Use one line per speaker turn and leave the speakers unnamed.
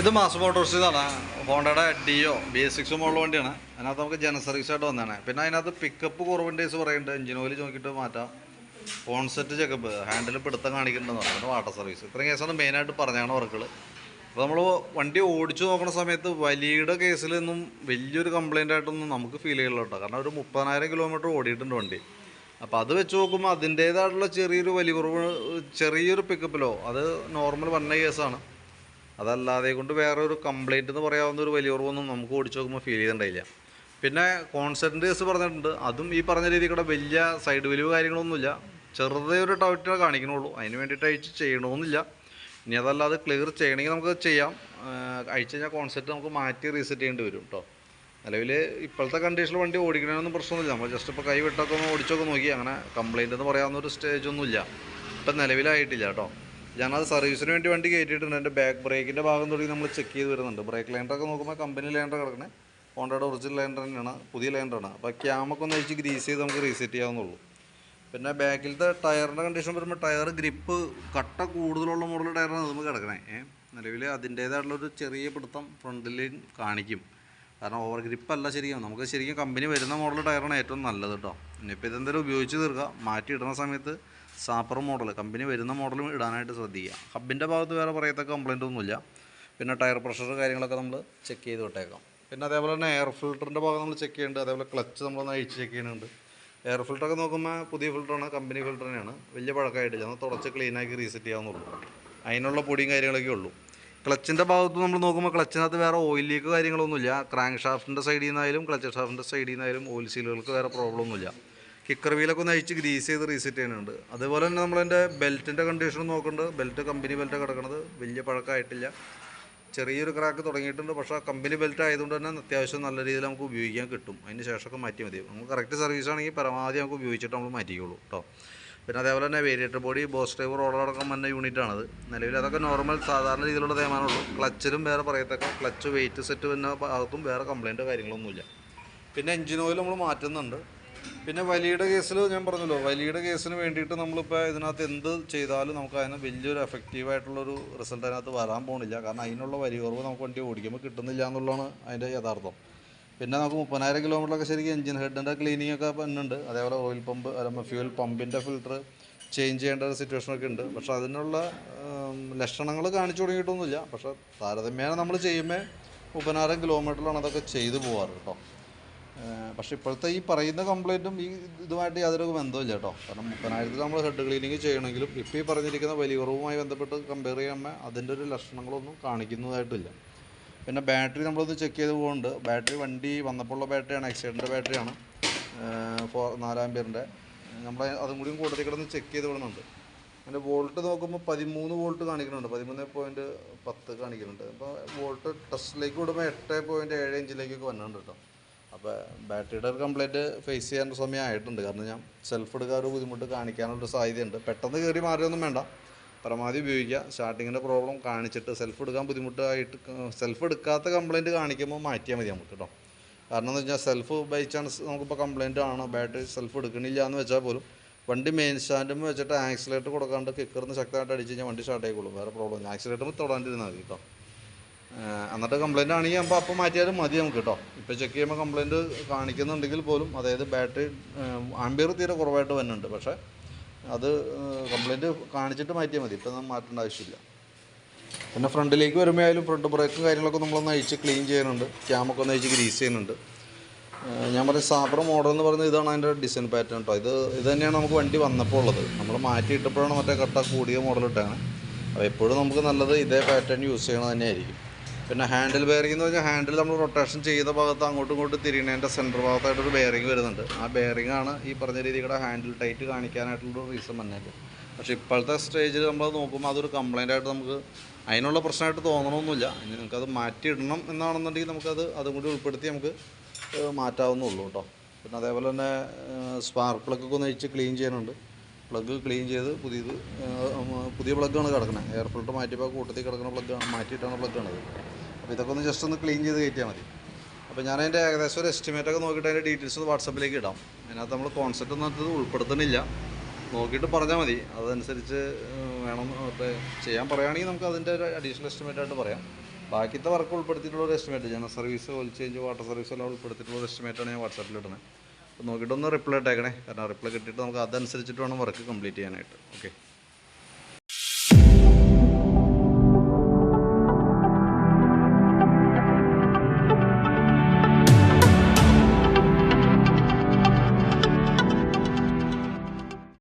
ഇത് mass Motors ഇതാണ്. ഹോണ്ടയുടെ Dio B S six model വണ്ടിയാണ്. അതിനകത്ത് നമുക്ക് ജന സർവീസ് ആയിട്ട് വന്നതാണ്. പിന്നെ അതിനകത്ത് പിക്കപ്പ് കുറവിന്റെ പറയുന്നുണ്ട്. എഞ്ചിൻ ഓയിൽ നോക്കിയിട്ട് മാറ്റാം. കോൺസെറ്റ് ചെക്കപ്പ് ഹാൻഡിൽ പിടുത്തം കാണിക്കുന്നുണ്ടെന്ന് പറഞ്ഞു വാട്ടർ സർവീസ് ഇത്രയും കേസാണ് മെയിനായിട്ട് പറഞ്ഞാണ് വർക്കുകൾ അപ്പോൾ നമ്മൾ വണ്ടി ഓടിച്ചു നോക്കുന്ന സമയത്ത് വലിയുടെ കേസിലൊന്നും വലിയൊരു കംപ്ലൈന്റ് ആയിട്ടൊന്നും നമുക്ക് ഫീൽ ചെയ്യില്ല കേട്ടോ. കാരണം ഒരു മുപ്പതിനായിരം കിലോമീറ്റർ ഓടിയിട്ടുണ്ട് വണ്ടി. അപ്പോൾ അത് വെച്ച് നോക്കുമ്പോൾ അതിന്റേതായിട്ടുള്ള ചെറിയൊരു വലിയ കുറവ് ചെറിയൊരു പിക്കപ്പിലോ അത് നോർമൽ വന്ന കേസാണ് അതല്ലാതെ കൊണ്ട് വേറെ ഒരു കംപ്ലൈന്റ് എന്ന് പറയാവുന്ന ഒരു വലിയ ഉറവൊന്നും നമുക്ക് ഓടിച്ചു നോക്കുമ്പോൾ ഫീൽ ചെയ്തിട്ടുണ്ടായില്ല. പിന്നെ കോൺസെന്റ് കേസ് പറഞ്ഞിട്ടുണ്ട്. അതും ഈ പറഞ്ഞ രീതിയിൽ കൂടെ വലിയ സൈഡ് വലിവ് കാര്യങ്ങളൊന്നുമില്ല. ചെറുതേ ഒരു ടൗറ്റിനെ കാണിക്കണുള്ളൂ. അതിന് വേണ്ടിയിട്ട് അയച്ച് ചെയ്യണമെന്നില്ല ഇനി അതല്ലാതെ ക്ലിയർ ചെയ്യണമെങ്കിൽ നമുക്ക് ചെയ്യാം. അയച്ചു കഴിഞ്ഞാൽ കോൺസെപ്റ്റ് നമുക്ക് മാറ്റി റീസെറ്റ് ചെയ്യേണ്ടി വരും കേട്ടോ നിലവിൽ ഇപ്പോഴത്തെ കണ്ടീഷനിൽ വണ്ടി ഓടിക്കണമെന്നൊന്നും പ്രശ്നമൊന്നുമില്ല. നമ്മൾ ജസ്റ്റ് ഇപ്പോൾ കൈ വിട്ടൊക്കെ ഒന്ന് ഓടിച്ചൊക്കെ നോക്കി. അങ്ങനെ കംപ്ലയിന്റ് എന്ന് പറയാവുന്ന ഒരു സ്റ്റേജ് ഒന്നുമില്ല. ഇപ്പം നിലവിലായിട്ടില്ല കേട്ടോ ഞാനത് സർവീസിന് വേണ്ടി വണ്ടി കയറ്റിയിട്ടുണ്ട്. എന്റെ ബാക്ക് ബ്രേക്കിന്റെ ഭാഗം തുടങ്ങി നമ്മൾ ചെക്ക് ചെയ്ത് വരുന്നുണ്ട്. ബ്രേക്ക് ലൈൻഡറൊക്കെ നോക്കുമ്പോൾ കമ്പനി ലൈൻഡർ കിടക്കണേ. ഹോണ്ടയുടെ ഒറിജിനൽ ലൈൻഡർ തന്നെയാണ്. പുതിയ ലൈൻഡറാണ് അപ്പോൾ ക്യാമൊക്കെ ഒന്ന് അഴിച്ച് ഗ്രീസ് ചെയ്ത് നമുക്ക് റീസെറ്റ് ചെയ്യാവുന്നുള്ളൂ. പിന്നെ ബാക്കിലത്തെ ടയറിന്റെ കണ്ടീഷൻ വരുമ്പോൾ ടയർ ഗ്രിപ്പ് കട്ട കൂടുതലുള്ള മോഡൽ ടയറാണ് നമുക്ക് കിടക്കണേ. നിലവിൽ അതിന്റേതായിട്ടുള്ളൊരു ചെറിയ പിടുത്തം ഫ്രണ്ടിൽ കാണിക്കും. കാരണം ഓവർ ഗ്രിപ്പ് അല്ല ശരിക്കും. നമുക്ക് ശരിക്കും കമ്പനി വരുന്ന മോഡൽ ടയറാണ് ഏറ്റവും നല്ലത് കേട്ടോ ഇനിയിപ്പോൾ ഇതെന്തായാലും ഉപയോഗിച്ച് തീർക്കുക മാറ്റി ഇടുന്ന സമയത്ത് സാപ്പർ മോഡൽ കമ്പനി വരുന്ന മോഡലും ഇടാനായിട്ട് ശ്രദ്ധിക്കുക. ഹബിന്റെ ഭാഗത്ത് വേറെ പറയത്തക്ക കംപ്ലൈന്റ് ഒന്നുമില്ല. പിന്നെ ടയർ പ്രഷർ കാര്യങ്ങളൊക്കെ നമ്മൾ ചെക്ക് ചെയ്ത് വിട്ടേക്കാം. പിന്നെ അതേപോലെ തന്നെ എയർ ഫിൽറ്ററിന്റെ ഭാഗം നമ്മൾ ചെക്ക് ചെയ്യുന്നുണ്ട് അതേപോലെ ക്ലച്ച് നമ്മളൊന്ന് അഴിച്ച് ചെക്ക് ചെയ്യുന്നുണ്ട്. എയർ ഫിൽറ്ററൊക്കെ നോക്കുമ്പോൾ പുതിയ ഫിൽറ്ററാണ് കമ്പനി ഫിൽറ്റർ തന്നെയാണ്. വലിയ പഴക്കമായിട്ടില്ല ഒന്ന് തുടച്ച് ക്ലീനാക്കി റീസെറ്റ് ചെയ്യാവുന്നുള്ളൂ അതിനുള്ള പൊടിയും കാര്യങ്ങളൊക്കെ ഉള്ളൂ. ക്ലച്ചിന്റെ ഭാഗത്ത് നമ്മൾ നോക്കുമ്പോൾ ക്ലച്ചിനകത്ത് വേറെ ഓയിൽ ലീക്ക് കാര്യങ്ങളൊന്നുമില്ല. ക്രാങ്ക് ഷാഫ്റ്റിന്റെ സൈഡിൽ നിന്നായാലും ക്ലച്ച് ഷാഫ്റ്റിന്റെ സൈഡിൽ നിന്നായാലും ഓയിൽ സീലുകൾക്ക് വേറെ പ്രോബ്ലം ഒന്നുമില്ല. കിക്കർ വീലൊക്കെ ഒന്ന് അഴിച്ച് ഗ്രീസ് ചെയ്ത് റീസെറ്റ് ചെയ്യുന്നുണ്ട്. അതുപോലെ തന്നെ നമ്മളതിന്റെ ബെൽറ്റിന്റെ കണ്ടീഷൻ നോക്കുന്നുണ്ട്. ബെൽറ്റ് കമ്പനി ബെൽറ്റ് കിടക്കുന്നത് വലിയ പഴക്കമായിട്ടില്ല. ചെറിയൊരു ക്രാക്ക് തുടങ്ങിയിട്ടുണ്ട്. പക്ഷേ കമ്പനി ബെൽറ്റ് ആയതുകൊണ്ട് തന്നെ അത്യാവശ്യം നല്ല രീതിയിൽ നമുക്ക് ഉപയോഗിക്കാൻ കിട്ടും. അതിന് ശേഷമൊക്കെ മാറ്റി മതി. നമുക്ക് കറക്റ്റ് സർവീസ് ആണെങ്കിൽ പരമാവധി നമുക്ക് ഉപയോഗിച്ചിട്ട് നമ്മൾ മാറ്റിക്കുള്ളൂ കേട്ടോ. പിന്നെ അതേപോലെ തന്നെ variator body boss driver roller അടക്കം വന്ന യൂണിറ്റാണത് നിലവിൽ അതൊക്കെ നോർമൽ സാധാരണ രീതിയിലുള്ള തേമാനുള്ളൂ ക്ലച്ചിലും വേറെ പറയത്തക്ക ക്ലച്ച് വെയിറ്റ് സെറ്റ് വന്ന ഭാഗത്തും വേറെ കംപ്ലയിന്റോ കാര്യങ്ങളൊന്നുമില്ല. പിന്നെ എഞ്ചിൻ ഓയിൽ നമ്മൾ മാറ്റുന്നുണ്ട്. പിന്നെ വലിയുടെ കേസിൽ ഞാൻ പറഞ്ഞല്ലോ വലിയുടെ കേസിന് വേണ്ടിയിട്ട് നമ്മളിപ്പോൾ ഇതിനകത്ത് എന്ത് ചെയ്താലും നമുക്ക് അതിന് വലിയൊരു എഫക്റ്റീവായിട്ടുള്ളൊരു റിസൾട്ട് അതിനകത്ത് വരാൻ പോകണില്ല കാരണം അതിനുള്ള വലിയ കുറവ് നമുക്ക് വണ്ടി ഓടിക്കുമ്പോൾ കിട്ടുന്നില്ല എന്നുള്ളതാണ് അതിന്റെ യഥാർത്ഥം. പിന്നെ നമുക്ക് മുപ്പതിനായിരം കിലോമീറ്ററൊക്കെ ശരിക്കും എഞ്ചിൻ ഹെഡിന്റെ ക്ലീനിങ് ഒക്കെ ഉണ്ട് അതേപോലെ ഓയിൽ പമ്പ് ഫ്യൂൽ പമ്പിന്റെ ഫിൽറ്റർ ചേഞ്ച് ചെയ്യേണ്ട ഒരു സിറ്റുവേഷനൊക്കെ ഉണ്ട്. പക്ഷെ അതിനുള്ള ലക്ഷണങ്ങൾ കാണിച്ചു തുടങ്ങിയിട്ടൊന്നുമില്ല. പക്ഷേ താരതമ്യേന നമ്മൾ ചെയ്യുമ്പോൾ മുപ്പതിനായിരം കിലോമീറ്ററിലാണ് അതൊക്കെ ചെയ്തു പോകാറ് കേട്ടോ. പക്ഷെ ഇപ്പോഴത്തെ ഈ പറയുന്ന കംപ്ലൈന്റും ഈ ഇതുമായിട്ട് യാതൊരു ബന്ധമില്ല കേട്ടോ. കാരണം മുപ്പതിനായിരത്തിൽ നമ്മൾ ഹെഡ് ക്ലീനിങ് ചെയ്യണമെങ്കിലും ഇപ്പോൾ ഈ പറഞ്ഞിരിക്കുന്ന വലിയ കുറവുമായി ബന്ധപ്പെട്ട് കമ്പയർ ചെയ്യുമ്പോൾ അതിന്റെ ഒരു ലക്ഷണങ്ങളൊന്നും കാണിക്കുന്നതായിട്ടില്ല. പിന്നെ ബാറ്ററി നമ്മളൊന്ന് ചെക്ക് ചെയ്ത് പോകുന്നുണ്ട് ബാറ്ററി വണ്ടി വന്നപ്പോഴുള്ള ബാറ്ററിയാണ് എക്സൈഡിന്റെ ബാറ്ററിയാണ് ഫോർ നാലാം പേരിന്റെ നമ്മൾ അതും കൂടിയും കൂടുതൽ കിടന്ന് ചെക്ക് ചെയ്ത് വിടുന്നുണ്ട്. അതിന്റെ വോൾട്ട് നോക്കുമ്പോൾ പതിമൂന്ന് വോൾട്ട് കാണിക്കുന്നുണ്ട്. പതിമൂന്ന് പോയിന്റ് പത്ത് കാണിക്കുന്നുണ്ട്. അപ്പോൾ വോൾട്ട് ടെസ്റ്റിലേക്ക് വിടുമ്പോൾ എട്ട് പോയിന്റ് ഏഴ് ഇഞ്ചിലേക്കൊക്കെ വന്നിട്ടുണ്ട് കേട്ടോ. ബാറ്ററിയുടെ ഒരു കംപ്ലൈന്റ് ഫേസ് ചെയ്യാൻ സമയം ആയിട്ടുണ്ട് കാരണം ഞാൻ സെൽഫ് എടുക്കാൻ ഒരു ബുദ്ധിമുട്ട് കാണിക്കാനുള്ളൊരു സാധ്യതയുണ്ട്. പെട്ടെന്ന് കയറി മാറിയൊന്നും വേണ്ട. പരമാവധി ഉപയോഗിക്കുക. സ്റ്റാർട്ടിങ്ങിന്റെ പ്രോബ്ലം കാണിച്ചിട്ട് സെൽഫ് എടുക്കാൻ ബുദ്ധിമുട്ടായിട്ട് സെൽഫ് എടുക്കാത്ത കംപ്ലൈന്റ് കാണിക്കുമ്പോൾ മാറ്റിയാൽ മതി നമുക്ക് കേട്ടോ കാരണം എന്ന് വെച്ചാൽ സെൽഫ് ബൈ ചാൻസ് നമുക്കിപ്പോൾ കംപ്ലൈന്റ് ആണ്. ബാറ്ററി സെൽഫ് എടുക്കണില്ല എന്ന് വെച്ചാൽ പോലും വണ്ടി മെയിൻ സ്റ്റാൻഡും വെച്ചിട്ട് ആക്സിലേറ്റർ കൊടുക്കാണ്ട് കിക്കറിന്ന് ശക്തമായിട്ട് അടിച്ച് കഴിഞ്ഞാൽ വണ്ടി സ്റ്റാർട്ട് ആയിക്കോളും. വേറെ പ്രോബ്ലം ആക്സിലേറ്റർ തൊടാണ്ടിരുന്നാൽ മതി കേട്ടോ എന്നിട്ട് കംപ്ലൈന്റ് ആണെങ്കിൽ അപ്പോൾ അപ്പോൾ മാറ്റിയാലും മതി നമുക്ക് കേട്ടോ ഇപ്പോൾ ചെക്ക് ചെയ്യുമ്പോൾ കംപ്ലൈന്റ് കാണിക്കുന്നുണ്ടെങ്കിൽ പോലും അതായത് ബാറ്ററി ആംബിയർ തീരെ കുറവായിട്ട് വരുന്നുണ്ട് പക്ഷേ അത് കംപ്ലൈന്റ് കാണിച്ചിട്ട് മാറ്റിയാൽ മതി. ഇപ്പം നമ്മൾ മാറ്റേണ്ട ആവശ്യമില്ല. പിന്നെ ഫ്രണ്ടിലേക്ക് വരുമ്പോൾ ആയാലും ഫ്രണ്ട് ബ്രേക്കും കാര്യങ്ങളൊക്കെ നമ്മളൊന്ന് അഴിച്ച് ക്ലീൻ ചെയ്യുന്നുണ്ട്. ക്യാമൊക്കെ ഒന്ന് അഴിച്ച് ഗ്രീസ് ചെയ്യുന്നുണ്ട്. ഞാൻ പറഞ്ഞ സാബ്ര മോഡൽ എന്ന് പറയുന്നത് ഇതാണ് അതിന്റെ ഡിസൈൻ പാറ്റേൺ കേട്ടോ ഇത് ഇത് തന്നെയാണ് നമുക്ക് വണ്ടി വന്നപ്പോൾ ഉള്ളത്. നമ്മൾ മാറ്റിയിട്ടപ്പോഴാണ് മറ്റേ കട്ട കൂടിയ മോഡൽ ഇട്ടാണ് അപ്പോൾ എപ്പോഴും നമുക്ക് നല്ലത് ഇതേ പാറ്റേൺ യൂസ് ചെയ്യണത് തന്നെയായിരിക്കും. പിന്നെ ഹാൻഡിൽ ബെയറിംഗ് എന്ന് പറഞ്ഞാൽ ഹാൻഡിൽ നമ്മൾ റൊട്ടേഷൻ ചെയ്യുന്ന ഭാഗത്ത് അങ്ങോട്ടും ഇങ്ങോട്ടും തിരിയണതിന്റെ സെന്റർ ഭാഗത്തായിട്ടൊരു ബെയറിംഗ് വരുന്നുണ്ട്. ആ ബെയറിംഗ് ആണ് ഈ പറഞ്ഞ രീതിയുടെ ഹാൻഡിൽ ടൈറ്റ് കാണിക്കാനായിട്ടുള്ളൊരു റീസൺ തന്നെ പക്ഷേ ഇപ്പോഴത്തെ സ്റ്റേജിൽ നമ്മൾ നോക്കുമ്പോൾ അതൊരു കംപ്ലൈന്റ് ആയിട്ട് നമുക്ക് അതിനുള്ള പ്രശ്നമായിട്ട് തോന്നണമെന്നില്ല ഇനി നമുക്കത് മാറ്റിയിടണം എന്നാണെന്നുണ്ടെങ്കിൽ നമുക്കത് അതും കൂടി ഉൾപ്പെടുത്തി നമുക്ക് മാറ്റാവുന്നുള്ളൂ കേട്ടോ. പിന്നെ അതേപോലെ തന്നെ സ്പാർക്ക് പ്ലഗൊക്കെ ഒന്ന് അഴിച്ച് ക്ലീൻ ചെയ്യാനുണ്ട്. പ്ലഗ് ക്ലീൻ ചെയ്ത് പുതിയത് പുതിയ പ്ലഗ്ഗാണ് കിടക്കുന്നത് എയർ ഫിൽട്ടർ മാറ്റിയപ്പോൾ കൂട്ടത്തിൽ കിടക്കുന്ന പ്ലഗ്ഗാണ് മാറ്റിയിട്ടാണ് പ്ലഗ്ഗാണിത് അപ്പോൾ ഇതൊക്കെ ഒന്ന് ജസ്റ്റ് ഒന്ന് ക്ലീൻ ചെയ്ത് കയറ്റിയാൽ മതി. അപ്പോൾ ഞാൻ അതിന്റെ ഏകദേശം ഒരു എസ്റ്റിമേറ്റ് ഒക്കെ നോക്കിയിട്ട് അതിന്റെ ഡീറ്റെയിൽസ് വാട്സപ്പിലേക്ക് ഇടാം. അതിനകത്ത് നമ്മൾ കോൺസെപ്റ്റ് ഒന്നും അത് ഉൾപ്പെടുത്തുന്നില്ല. നോക്കിയിട്ട് പറഞ്ഞാൽ മതി. അതനുസരിച്ച് വേണം മറ്റേ ചെയ്യാൻ പറയുകയാണെങ്കിൽ നമുക്ക് അതിന്റെ ഒരു അഡീഷണൽ എസ്റ്റിമേറ്റ് ആയിട്ട് പറയാം. ബാക്കിത്തെ വർക്ക് ഉൾപ്പെടുത്തിയിട്ടുള്ള ഒരു estimate general service oil change water service എല്ലാം ഉൾപ്പെടുത്തിയിട്ടുള്ള ഒരു എസ്റ്റിമേറ്റാണ് ഞാൻ വാട്സാപ്പിൽ ഇടുന്നത് അപ്പോൾ നോക്കിയിട്ടൊന്ന് റിപ്ലൈ ഇട്ടേക്കണേ. കാരണം റിപ്ലൈ കിട്ടിയിട്ട് നമുക്ക് അതനുസരിച്ചിട്ട് വേണം വർക്ക് കംപ്ലീറ്റ് ചെയ്യാനായിട്ട്. ഓക്കെ